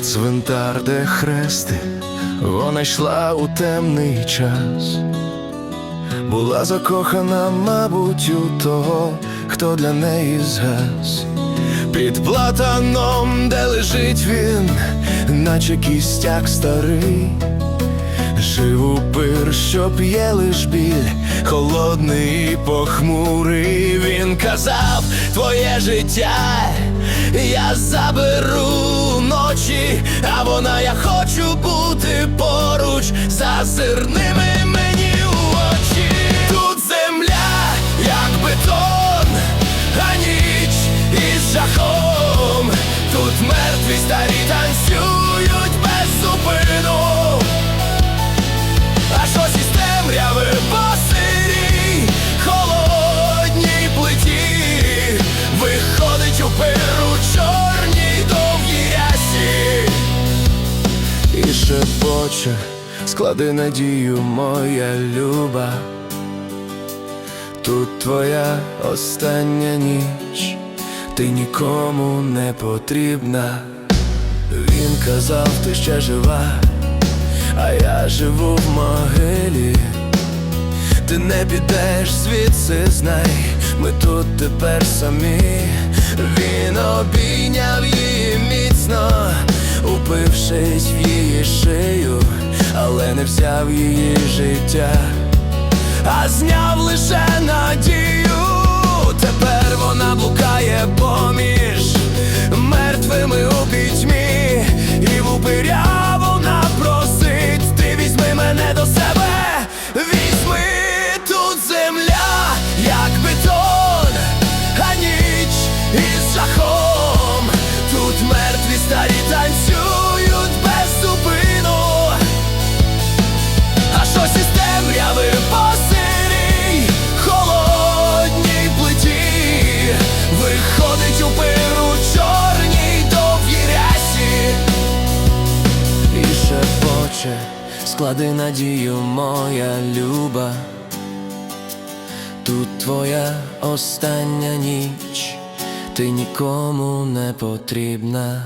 цвинтар, де хрести, вона йшла у темний час. Була закохана, мабуть, у того, хто для неї згас. Під платаном, де лежить він, наче кістяк старий. Жив упир, що п'є лиш біль, холодний і похмурий. Він казав, твоє життя я заберу ночі, а вона я хочу бути поруч, зазирни мені у очі. Тут земля, як бетон, а ніч із жахом. Тут мертві старі шепоче, склади надію, моя люба. Тут твоя остання ніч, ти нікому не потрібна. Він казав, ти ще жива а я живу в могилі. Ти не підеш звідси, знай, ми тут тепер самі. Він обійняв її не взяв її життя, а зняв лише надію. Тепер вона блукає поміж мертвими у пітьмі, і в упиря вона просить, ти візьми мене до себе, візьми тут земля, як бетон, а ніч із жахом. Тут мертві старі танцюють склади надію, моя люба. Тут твоя остання ніч, ти нікому не потрібна.